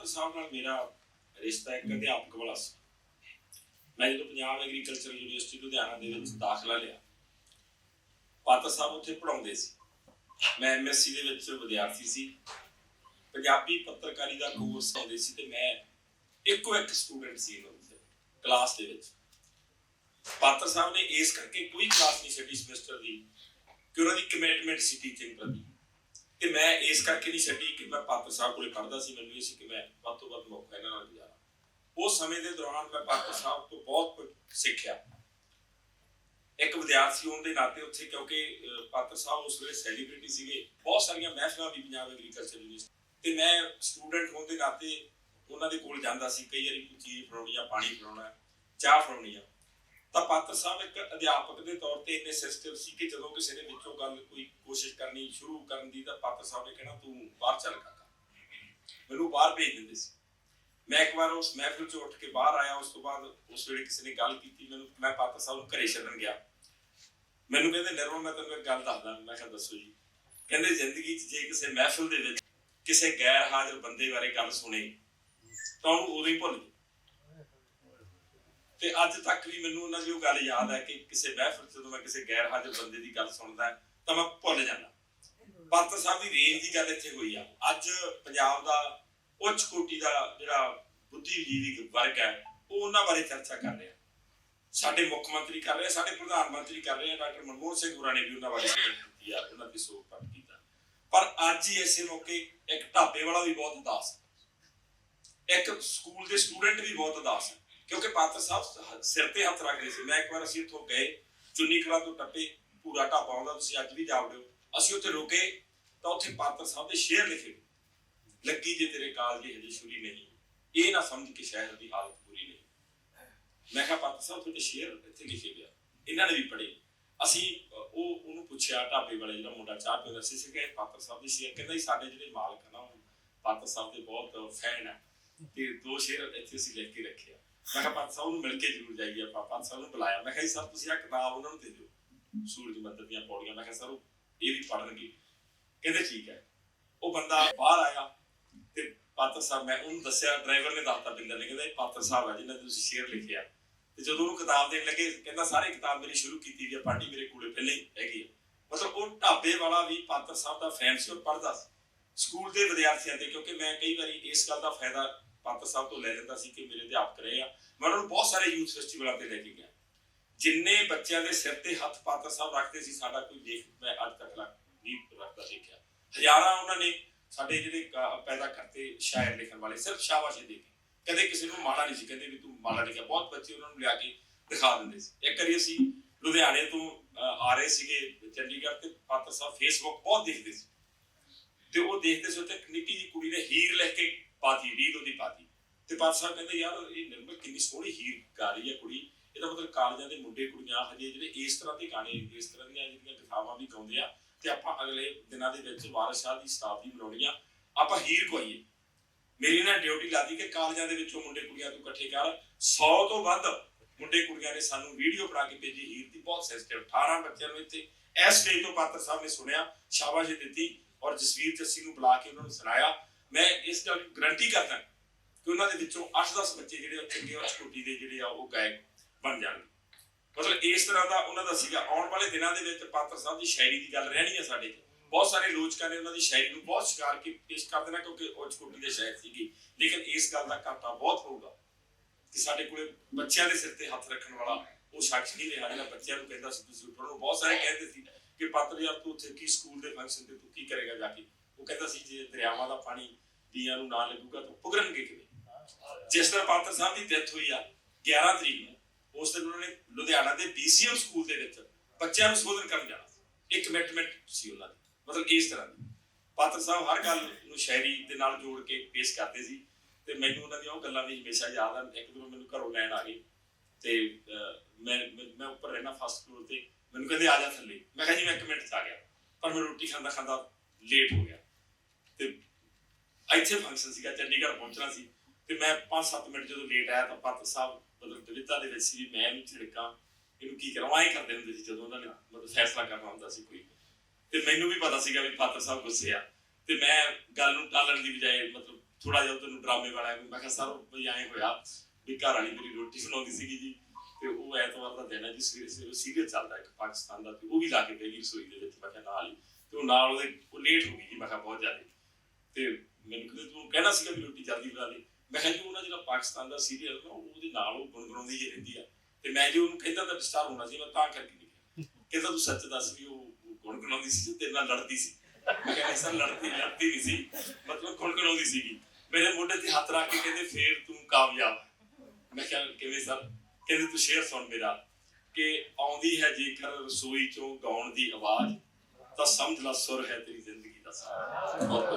ਪਾਤਰ ਸਾਹਿਬ ਨਾਲ ਮੇਰਾ ਰਿਸ਼ਤਾ ਇੱਕ ਅਧਿਆਪਕ ਵਾਲਾ ਸੀ। ਮੈਂ ਜਦੋਂ ਪੰਜਾਬ ਐਗਰੀਕਲਚਰ ਯੂਨੀਵਰਸਿਟੀ ਲੁਧਿਆਣਾ ਦੇ ਵਿੱਚ ਦਾਖਲਾ ਲਿਆ ਪਾਤਰ ਸਾਹਿਬ ਉੱਥੇ ਪੜਾਉਂਦੇ ਸੀ। ਮੈਂ ਐਮਐਸਸੀ ਦੇ ਵਿੱਚ ਵਿਦਿਆਰਥੀ ਸੀ। ਪੰਜਾਬੀ ਪੱਤਰਕਾਰੀ ਦਾ ਕੋਰਸ ਆਉਂਦੇ ਸੀ ਤੇ ਮੈਂ ਇੱਕੋ ਇੱਕ ਸਟੂਡੈਂਟ ਸੀ ਉਹਨਾਂ ਕਲਾਸ ਦੇ ਵਿੱਚ। ਪਾਤਰ ਸਾਹਿਬ ਨੇ ਇਸ ਕਰਕੇ ਕੋਈ ਕਲਾਸ ਨਹੀਂ ਛੱਡੀ ਸਮੈਸਟਰ ਦੀ, ਕਿ ਉਹਨਾਂ ਦੀ ਕਮਿਟਮੈਂਟ ਸੀ ਟੀਚਿੰਗ ਪ੍ਰਤੀ। ਤੇ ਮੈਂ ਇਸ ਕਰਕੇ ਨਹੀਂ ਛੱਡੀ ਕਿ ਮੈਂ ਪਾਤਰ ਸਾਹਿਬ ਕੋਲੇ ਪੜ੍ਹਦਾ ਸੀ, ਮੈਨੂੰ ਇਹ ਸੀ ਕਿ ਮੈਂ ਵੱਧ ਤੋਂ ਵੱਧ ਮੌਕਾ ਇਹਨਾਂ ਨਾਲ ਗੁਜ਼ਾਰਾਂ। ਉਸ ਸਮੇਂ ਦੇ ਦੌਰਾਨ ਮੈਂ ਪਾਤਰ ਸਾਹਿਬ ਤੋਂ ਬਹੁਤ ਕੁਝ ਸਿੱਖਿਆ। ਇੱਕ ਵਿਦਿਆਰਥੀ ਹੋਣ ਦੇ ਨਾਤੇ ਉੱਥੇ ਕਿਉਂਕਿ ਪਾਤਰ ਸਾਹਿਬ ਉਸ ਵੇਲੇ ਸੈਲੀਬ੍ਰਿਟੀ ਸੀਗੇ, ਬਹੁਤ ਸਾਰੀਆਂ ਮਹਿਫਲਾਂ ਵੀ ਪੰਜਾਬ ਐਗਰੀਕਲਚਰ ਯੂਨੀਵਰਸਿਟੀ ਤੇ ਮੈਂ ਸਟੂਡੈਂਟ ਹੋਣ ਦੇ ਨਾਤੇ ਉਹਨਾਂ ਦੇ ਕੋਲ ਜਾਂਦਾ ਸੀ, ਕਈ ਵਾਰੀ ਕੋਈ ਚੀਜ਼ ਫੜਾਉਣੀ ਆ ਪਾਣੀ ਫੜਾਉਣਾ, ਚਾਹ ਫੜਾਉਣੀ ਆ। ਤਾਂ ਪਾਤਰ ਸਾਹਿਬ ਇੱਕ ਅਧਿਆਪਕ ਦੇ ਤੌਰ ਤੇ ਇੰਨੇ ਸੈਂਸਿਟਿਵ ਸੀ ਕਿ ਜਦੋਂ ਕਿਸੇ ਦੇ ਵਿੱਚੋਂ ਗੱਲ ਕੋਈ ਕੋਸ਼ਿਸ਼ ਕਰਨੀ ਸ਼ੁਰੂ ਕਰਨ ਦੀ ਤਾਂ ਪਾਤਰ ਸਾਹਿਬ ਨੇ ਕਹਿਣਾ, ਤੂੰ ਬਾਹਰ ਚੱਲ ਕਾਕਾ। ਮੈਨੂੰ ਬਾਹਰ ਭੇਜ ਦਿੰਦੇ ਸੀ। ਮੈਂ ਇੱਕ ਵਾਰ ਉਸ ਮਹਿਫਿਲ ਚੋਂ ਉੱਠ ਕੇ ਬਾਹਰ ਆਇਆ, ਉਸ ਤੋਂ ਬਾਅਦ ਉਸ ਵੇਲੇ ਕਿਸੇ ਨੇ ਗੱਲ ਕੀਤੀ, ਮੈਨੂੰ ਮੈਂ ਪਾਤਰ ਸਾਹਿਬ ਨੂੰ ਘਰੇ ਛੱਡਣ ਗਿਆ। ਮੈਨੂੰ ਕਹਿੰਦੇ ਨਰਮਾ ਮੈਂ ਤੈਨੂੰ ਇੱਕ ਗੱਲ ਦੱਸਦਾ, ਮੈਂ ਕਿਹਾ, ਦੱਸੋ ਜੀ। ਕਹਿੰਦੇ, ਜ਼ਿੰਦਗੀ 'ਚ ਜੇ ਕਿਸੇ ਮਹਿਫਿਲ ਦੇ ਵਿੱਚ ਕਿਸੇ ਗੈਰ ਹਾਜ਼ਰ ਬੰਦੇ ਬਾਰੇ ਗੱਲ ਸੁਣੇ, ਤਾਂ ਉਹਨੂੰ ਉਦੋਂ ਹੀ ਭੁੱਲ ਜਾਓ। ਤੇ ਅੱਜ ਤੱਕ ਵੀ ਮੈਨੂੰ ਉਹਨਾਂ ਦੀ ਉਹ ਗੱਲ ਯਾਦ ਹੈ ਕਿ ਕਿਸੇ ਮਹਿਫਿਲ ਜਦੋਂ ਮੈਂ ਕਿਸੇ ਗੈਰ ਹਾਜ਼ਰ ਬੰਦੇ ਦੀ ਗੱਲ ਸੁਣਦਾ ਤਾਂ ਮੈਂ ਭੁੱਲ ਜਾਂਦਾ। ਪਾਤਰ ਸਾਹਿਬ ਦੀ ਰੇਂਜ ਦੀ ਗੱਲ ਇੱਥੇ ਹੋਈ ਆ। ਅੱਜ ਪੰਜਾਬ ਦਾ ਉੱਚ ਕੋਟੀ ਦਾ ਜਿਹੜਾ ਬੁੱਧੀਜੀਵੀ ਵਰਗ ਹੈ, ਉਹ ਉਹਨਾਂ ਬਾਰੇ ਚਰਚਾ ਕਰ ਰਿਹਾ। ਸਾਡੇ ਮੁੱਖ ਮੰਤਰੀ ਕਰ ਰਹੇ, ਸਾਡੇ ਪ੍ਰਧਾਨ ਮੰਤਰੀ ਕਰ ਰਹੇ ਆ, ਡਾਕਟਰ ਮਨਮੋਹਨ ਸਿੰਘ ਹੋਰਾਂ ਨੇ ਵੀ ਉਹਨਾਂ ਬਾਰੇ ਗੱਲ ਕੀਤੀ ਆ, ਉਹਨਾਂ ਦੀ ਸੋਚ ਪਰ ਕੀਤਾ। ਪਰ ਅੱਜ ਹੀ ਐਸੇ ਮੌਕੇ ਇੱਕ ਢਾਬੇ ਵਾਲਾ ਵੀ ਬਹੁਤ ਉਦਾਸ ਹੈ। ਇੱਕ ਸਕੂਲ ਦੇ ਸਟੂਡੈਂਟ ਵੀ ਬਹੁਤ ਉਦਾਸ ਹੈ। ਕਿਉਂਕਿ ਪਾਤਰ ਸਾਹਿਬ ਸਿਰ ਤੇ ਹੱਥ ਰੱਖ ਸੀ। ਮੈਂ ਇੱਕ ਵਾਰ ਅਸੀਂ ਉੱਥੋਂ ਗਏ, ਚੁੰਨੀ ਕਲਾ ਤੋਂ ਟੱਪੇ ਪੂਰਾ ਢਾਬਾ ਆਉਂਦਾ, ਤੁਸੀਂ ਅੱਜ ਵੀ ਜਾਵੜੇ ਹੋ। ਅਸੀਂ ਉੱਥੇ ਰੁਕੇ ਤਾਂ ਉੱਥੇ ਪਾਤਰ ਸਾਹਿਬ ਦੇ ਸ਼ੇਰ ਲਿਖੇ। ਹੋਏ। ਲੱਗੀ ਜੇ ਤੇਰੇ ਕਾਲ ਦੀ ਹਜੇ ਛੁਰੀ ਨਹੀਂ। ਇਹ ਨਾ ਸਮਝ ਕਿ ਸ਼ਹਿਰ ਦੀ ਹਾਲਤ ਪੂਰੀ ਨਹੀਂ। ਮੈਂ ਕਿਹਾ ਪਾਤਰ ਸਾਹਿਬ ਤੁਹਾਡੇ ਸ਼ੇਰ ਇੱਥੇ ਲਿਖੇ ਗਿਆ ਇਹਨਾਂ ਨੇ ਵੀ ਪੜ੍ਹੇ। ਅਸੀਂ ਉਹ, ਉਹਨੂੰ ਪੁੱਛਿਆ, ਢਾਬੇ ਵਾਲੇ ਜਿਹੜਾ ਮੁੰਡਾ ਚਾਹ ਪੀਂਦਾ ਸੀ ਸੀ ਕਿ ਪਾਤਰ ਸਾਹਿਬ ਦੀ ਸ਼ੇਰ। ਕਹਿੰਦਾ ਸਾਡੇ ਜਿਹੜੇ ਮਾਲਕ ਨਾ, ਉਹ ਪਾਤਰ ਸਾਹਿਬ ਦੇ ਬਹੁਤ ਫੈਨ ਆ। ਤੇ ਦੋ ਸ਼ੇਰ ਇੱਥੇ ਅਸੀਂ ਲਿਖ ਕੇ ਰੱਖੇ ਮੈਂ ਕਿਹਾ ਪਾਤਰ ਸਾਹਿਬ ਨੂੰ ਮਿਲ ਕੇ ਜ਼ਰੂਰ ਜਾਈਏ ਆਪਾਂ ਪਾਤਰ ਸਾਹਿਬ ਨੂੰ ਬੁਲਾਇਆ। ਮੈਂ ਕਿਹਾ ਜੀ, ਸਰ, ਤੁਸੀਂ ਆ ਕਿਤਾਬ ਉਹਨਾਂ ਨੂੰ ਦੇ ਦਿਓ, ਸੂਰਜ ਮੰਦਰ ਦੀਆਂ ਪੌੜੀਆਂ। ਮੈਂ ਕਿਹਾ, ਸਰ, ਉਹ ਇਹ ਵੀ ਪੜ੍ਹਨਗੇ। ਕਹਿੰਦੇ, ਠੀਕ ਹੈ। ਉਹ ਬੰਦਾ ਬਾਹਰ ਆਇਆ ਤੇ ਪਾਤਰ ਸਾਹਿਬ, ਮੈਂ ਉਹਨੂੰ ਦੱਸਿਆ, ਡਰਾਈਵਰ ਨੇ ਦੱਸਤਾ ਬਿੰਦਰ ਨੇ, ਕਹਿੰਦਾ ਇਹ ਪਾਤਰ ਸਾਹਿਬ ਹੈ ਜਿਹਨਾਂ ਤੁਸੀਂ ਸ਼ੇਰ ਲਿਖਿਆ ਤੇ ਜਦੋਂ ਉਹਨੂੰ ਕਿਤਾਬ ਦੇਣ ਲੱਗੇ, ਕਹਿੰਦਾ, ਸਾਰੇ ਕਿਤਾਬ ਮੇਰੀ ਸ਼ੁਰੂ ਕੀਤੀ ਵੀ ਆ ਪੜ੍ਹਨੀ ਮੇਰੇ ਕੋਲੇ ਪਹਿਲਾਂ ਹੀ ਹੈਗੀ ਆ ਮਤਲਬ ਉਹ ਢਾਬੇ ਵਾਲਾ ਵੀ ਪਾਤਰ ਸਾਹਿਬ ਦਾ ਫੈਨ ਸੀ ਉਹ ਪੜ੍ਹਦਾ ਸਕੂਲ ਦੇ ਵਿਦਿਆਰਥੀਆਂ ਦੇ, ਕਿਉਂਕਿ ਮੈਂ ਕਈ ਵਾਰੀ ਇਸ ਗੱਲ ਦਾ ਫਾਇਦਾ ਪਾਤਰ ਸਾਹਿਬ ਤੋਂ ਲੈ ਲੈਂਦਾ ਸੀ ਕਿ ਮੇਰੇ ਅਧਿਆਪਕ ਰਹੇ ਆ। ਮੈਂ ਉਹਨਾਂ ਨੂੰ ਬਹੁਤ ਸਾਰੇ ਯੂਥ ਫੈਸਟੀਵਲਾਂ ਤੇ ਲੈ ਕੇ ਗਿਆ। ਜਿੰਨੇ ਬੱਚਿਆਂ ਦੇ ਸਿਰ ਤੇ ਹੱਥ ਪਾਤਰ ਸਾਹਿਬ ਰੱਖਦੇ ਸੀ, ਸਾਡਾ ਕੋਈ ਦੇਖ ਮੈਂ ਅੱਜ ਤੱਕ ਨਹੀਂ ਰੱਖਦਾ ਦੇਖਿਆ। ਹਜ਼ਾਰਾਂ ਉਹਨਾਂ ਨੇ ਸਾਡੇ ਜਿਹੜੇ ਪੈਦਾ ਕਰਤੇ ਸ਼ਾਇਰ ਲਿਖਣ ਵਾਲੇ, ਸਿਰਫ ਸ਼ਾਬਾਸ਼ੀ ਦੇ ਕੇ ਕਦੇ ਕਿਸੇ ਨੂੰ ਮਾੜਾ ਨਹੀਂ ਸੀ ਕਹਿੰਦੇ ਵੀ ਤੂੰ ਮਾੜਾ ਲਿਖਿਆ। ਬਹੁਤ ਬੱਚੇ ਉਹਨਾਂ ਨੂੰ ਲਿਆ ਕੇ ਦਿਖਾ ਦਿੰਦੇ ਸੀ। ਇੱਕ ਕਰੀ ਅਸੀਂ ਲੁਧਿਆਣੇ ਤੋਂ ਆ ਰਹੇ ਸੀਗੇ ਚੰਡੀਗੜ੍ਹ ਤੇ ਪਾਤਰ ਸਾਹਿਬ ਫੇਸਬੁੱਕ ਬਹੁਤ ਦੇਖਦੇ ਸੀ। ਤੇ ਉਹ ਦੇਖਦੇ ਸੀ, ਉੱਥੇ ਨਿੱਕੀ ਜਿਹੀ ਕੁੜੀ ਨੇ ਹੀਰ ਲਿਖ ਕੇ ਪਾਤੀ ਰੀਲ ਉਹਦੀ ਪਾਤੀ ਤੇ ਪਾਤਰ ਸਾਹਿਬ ਕਹਿੰਦੇ, ਯਾਰ, ਇਹ ਨਿਰਮਲ ਕਿੰਨੀ ਸੋਹਣੀ ਹੀਰ ਗਾ ਰਹੀ ਹੈ ਕੁੜੀ। ਇਹਦਾ ਮਤਲਬ ਕਾਲਜਾਂ ਦੇ ਮੁੰਡੇ, ਕੁੜੀਆਂ ਹਜੇ ਜਿਹੜੇ ਇਸ ਤਰ੍ਹਾਂ ਦੇ ਗਾਣੇ, ਇਸ ਤਰ੍ਹਾਂ ਦੀਆਂ ਜਿਹੜੀਆਂ ਕਥਾਵਾਂ ਵੀ ਗਾਉਂਦੇ ਆ, ਤੇ ਆਪਾਂ ਅਗਲੇ ਦਿਨਾਂ ਦੇ ਵਿੱਚ ਵਾਰਿਸ ਸ਼ਾਹ ਦੀ ਸ਼ਤਾਬਦੀ ਮਨਾਉਣੀ ਆ। ਆਪਾਂ ਹੀਰ ਗਵਾਈਏ ਮੇਰੀ ਨਾ ਡਿਊਟੀ ਲਾਦੀ ਕਿ ਕਾਲਜਾਂ ਦੇ ਵਿੱਚੋਂ ਮੁੰਡੇ ਕੁੜੀਆਂ ਤੋਂ ਇਕੱਠੇ ਕਰ 100 ਤੋਂ ਵੱਧ ਮੁੰਡੇ ਕੁੜੀਆਂ ਨੇ ਸਾਨੂੰ ਵੀਡੀਓ ਬਣਾ ਕੇ ਭੇਜੀ ਹੀਰ ਦੀ। ਬਹੁਤ ਸੈਂਸਿਟਿਵ 18 ਬੱਚਿਆਂ ਨੂੰ ਇੱਥੇ ਇਸ ਸਟੇਜ ਤੋਂ ਪਾਤਰ ਸਾਹਿਬ ਨੇ ਸੁਣਿਆ, ਸ਼ਾਬਾਸ਼ੀ ਦਿੱਤੀ ਔਰ ਜਸਵੀਰ ਜੱਸੀ ਨੂੰ ਬੁਲਾ ਕੇ ਉਹਨਾਂ ਨੂੰ ਸੁਣਾਇਆ। ਮੈਂ ਇਸ ਗੱਲ ਦੀ ਗਰੰਟੀ ਕਰਦਾ ਕਿ ਉਹਨਾਂ ਦੇ ਵਿੱਚੋਂ 8-10 ਬੱਚੇ ਜਿਹੜੇ ਉਹ ਚੰਗੇ ਔਰ ਛੋਟੀ ਦੇ ਜਿਹੜੇ ਆ, ਉਹ ਗਾਇਕ ਬਣ ਜਾਣਗੇ। ਮਤਲਬ ਇਸ ਤਰ੍ਹਾਂ ਦਾ ਉਹਨਾਂ ਦਾ ਸੀਗਾ। ਆਉਣ ਵਾਲੇ ਦਿਨਾਂ ਦੇ ਵਿੱਚ ਪਾਤਰ ਸਾਹਿਬ ਦੀ ਸ਼ਾਇਰੀ ਦੀ ਗੱਲ ਰਹਿਣੀ ਹੈ ਸਾਡੇ ਬਹੁਤ ਸਾਰੇ ਲੋਚਕਾਂ ਨੇ ਉਹਨਾਂ ਦੀ ਸ਼ਾਇਰੀ ਨੂੰ ਬਹੁਤ ਸ਼ਿਕਾਰ ਕੀ, ਪੇਸ਼ ਕਰ ਦੇਣਾ ਕਿਉਂਕਿ ਉੱਚ ਕੋਟੀ ਦੇ ਸ਼ਾਇਰ ਸੀਗੀ। ਲੇਕਿਨ ਇਸ ਗੱਲ ਦਾ ਘਾਟਾ ਬਹੁਤ ਹੋਊਗਾ ਕਿ ਸਾਡੇ ਕੋਲੇ ਬੱਚਿਆਂ ਦੇ ਸਿਰ ਤੇ ਹੱਥ ਰੱਖਣ ਵਾਲਾ ਉਹ ਸ਼ਖਸ ਨਹੀਂ ਰਿਹਾ ਜਿਹੜਾ ਬੱਚਿਆਂ ਨੂੰ ਕਹਿੰਦਾ ਸੀ, ਤੁਸੀਂ ਉੱਠੋ। ਬਹੁਤ ਸਾਰੇ ਕਹਿੰਦੇ ਸੀ ਕਿ, ਪਾਤਰ ਯਾਰ ਤੂੰ ਉੱਥੇ ਕੀ ਸਕੂਲ ਦੇ ਫੰਕਸ਼ਨ ਤੇ ਤੂੰ ਕੀ ਕਰੇਗਾ ਜਾ ਕੇ? ਉਹ ਕਹਿੰਦਾ ਸੀ ਜੇ ਦਰਿਆਵਾਂ ਦਾ ਪਾਣੀ ਪੀਆਂ ਨੂੰ ਨਾ ਲੱਗੂਗਾ ਤਾਂ ਪੁਗਰਨਗੇ ਕਿਵੇਂ? ਜਿਸ ਤਰ੍ਹਾਂ ਪਾਤਰ ਸਾਹਿਬ ਦੀ ਡੈਥ ਹੋਈ ਆ 11 ਤਰੀਕ ਨੂੰ, ਉਸ ਦਿਨ ਉਹਨਾਂ ਨੇ ਲੁਧਿਆਣਾ ਦੇ ਬੀਸੀਐਮ ਸਕੂਲ ਦੇ ਵਿੱਚ ਬੱਚਿਆਂ ਨੂੰ ਸੰਬੋਧਨ ਕਰਨ ਜਾਣਾ ਸੀ। ਕਮਿਟਮੈਂਟ ਸੀ ਉਹਨਾਂ ਦੀ, ਮਤਲਬ ਇਸ ਤਰ੍ਹਾਂ ਦੀ। ਪਾਤਰ ਸਾਹਿਬ ਹਰ ਗੱਲ ਨੂੰ ਸ਼ਾਇਰੀ ਦੇ ਨਾਲ ਜੋੜ ਕੇ ਪੇਸ਼ ਕਰਦੇ ਸੀ ਤੇ ਮੈਨੂੰ ਉਹਨਾਂ ਦੀਆਂ ਉਹ ਗੱਲਾਂ ਵੀ ਹਮੇਸ਼ਾ ਯਾਦ ਆ ਇੱਕ ਦਿਨ ਮੈਨੂੰ ਘਰੋਂ ਲੈਣ ਆ ਗਏ ਤੇ ਮੈਂ, ਮੈਂ- ਮੈਂ ਉੱਪਰ ਰਹਿਣਾ ਫਸਟ ਫਲੋਰ ਤੇ, ਮੈਨੂੰ ਕਹਿੰਦੇ ਆ ਜਾ ਥੱਲੇ। ਮੈਂ ਕਿਹਾ ਜੀ ਮੈਂ ਇੱਕ ਮਿੰਟ ਚ ਆ ਗਿਆ, ਪਰ ਮੈਂ ਰੋਟੀ ਖਾਂਦਾ ਖਾਂਦਾ ਲੇਟ ਹੋ ਗਿਆ। ਤੇ ਇੱਥੇ ਫੰਕਸ਼ਨ ਸੀਗਾ, ਚੰਡੀਗੜ੍ਹ ਪਹੁੰਚਣਾ ਸੀ। ਤੇ ਮੈਂ 5-7 ਮਿੰਟ ਜਦੋਂ ਲੇਟ ਆਇਆ ਤਾਂ ਪਾਤਰ ਸਾਹਿਬ, ਮਤਲਬ ਦਵਿਤਾ ਦੇ ਵਿੱਚ ਸੀ ਵੀ ਮੈਂ ਇਹਨੂੰ ਝਿੜਕਾਂ, ਇਹਨੂੰ ਕੀ ਕਰਾਂ ਕਰਦੇ ਹੁੰਦੇ ਸੀ ਜਦੋਂ ਉਹਨਾਂ ਨੇ ਮਤਲਬ ਫੈਸਲਾ ਕਰਨਾ ਹੁੰਦਾ ਸੀ ਕੋਈ। ਤੇ ਮੈਨੂੰ ਵੀ ਪਤਾ ਸੀਗਾ ਵੀ ਪਾਤਰ ਸਾਹਿਬ ਗੁੱਸੇ ਆ। ਤੇ ਮੈਂ ਗੱਲ ਨੂੰ ਟਾਲਣ ਦੀ ਬਜਾਏ ਮਤਲਬ ਥੋੜਾ ਜਿਹਾ ਤੈਨੂੰ ਡਰਾਮੇ ਵਾਲਾ ਮੈਂ ਕਿਹਾ, ਸਰ ਵੀ ਐਂ ਹੋਇਆ, ਵੀ ਘਰ ਵਾਲੀ ਮੇਰੀ ਰੋਟੀ ਬਣਾਉਂਦੀ ਸੀਗੀ ਜੀ, ਤੇ ਉਹ ਐਤਵਾਰ ਦਾ ਦਿਨ ਹੈ ਜੀ, ਸਵੇਰੇ ਸਵੇਰੇ ਸੀਰੀਅਲ ਚੱਲਦਾ ਇੱਕ ਪਾਕਿਸਤਾਨ ਦਾ, ਤੇ ਉਹ ਵੀ ਲਾ ਕੇ ਬੈਗੀ ਰਸੋਈ ਦੇ ਵਿੱਚ, ਮੈਂ ਕਿਹਾ ਨਾਲ ਹੀ। ਤੇ ਉਹ ਨਾਲ ਉਹਦੇ ਉਹ ਲੇਟ ਹੋ ਗਈ ਜੀ, ਮੈਂ ਕਿਹਾ ਬਹੁਤ ਜ਼ਿਆਦਾ। ਤੇ ਮੈਨੂੰ ਕਹਿੰਦੇ ਤੂੰ ਕਹਿਣਾ ਸੀਗਾ ਵੀ ਰੋਟੀ ਜਲਦੀ ਬਣਾ ਲਈ। ਮੈਂ ਕਿਹਾ ਜੀ ਉਹਨਾਂ ਜਿਹੜਾ ਪਾਕਿਸਤਾਨ ਦਾ ਸੀਰੀਅਲ ਨਾ ਉਹਦੇ ਨਾਲ ਉਹ ਗੁੰਗਣਾਉਂਦੀ ਹੀ ਰਹਿੰਦੀ ਆ। ਤੇ ਮੈਂ ਜੇ ਉਹਨੂੰ ਕਹਿੰਦਾ ਤਾਂ ਡਿਸਟਰਬ ਹੋਣਾ ਸੀ, ਮੈਂ ਤਾਂ ਕਰਕੇ ਨਹੀਂ ਕਹਿੰਦਾ, ਤੂੰ ਸੱਚ ਦੱਸ ਵੀ ਉਹ ਉਹ ਸੀ ਤੇਰੇ ਨਾਲ ਲੜਦੀ ਸੀ? ਮੈਂ ਕਿਹਾ, ਨਹੀਂ ਲੜਦੀ ਲੜਦੀ ਨਹੀਂ ਸੀ। ਮਤਲਬ ਗੁੰਗਣਾਉਂਦੀ ਸੀਗੀ। ਮੇਰੇ ਮੋਢੇ ਤੇ ਹੱਥ ਰੱਖ ਕੇ ਕਹਿੰਦੇ, ਫੇਰ ਤੂੰ ਕਾਮਯਾਬ। ਮੈਂ ਕਿਹਾ, ਕਿਵੇਂ ਸਰ ਕਹਿੰਦੇ, ਤੂੰ ਸ਼ੇਰ ਸੁਣ ਮੇਰਾ, ਕਿ ਆਉਂਦੀ ਹੈ ਜੇਕਰ ਰਸੋਈ ਚੋਂ ਗਾਉਣ ਦੀ ਆਵਾਜ਼, ਤਾਂ ਸਮਝ ਲੈ ਸੁਰ ਹੈ ਤੇਰੀ ਜ਼ਿੰਦਗੀ ਦਾ ਸਾਰ।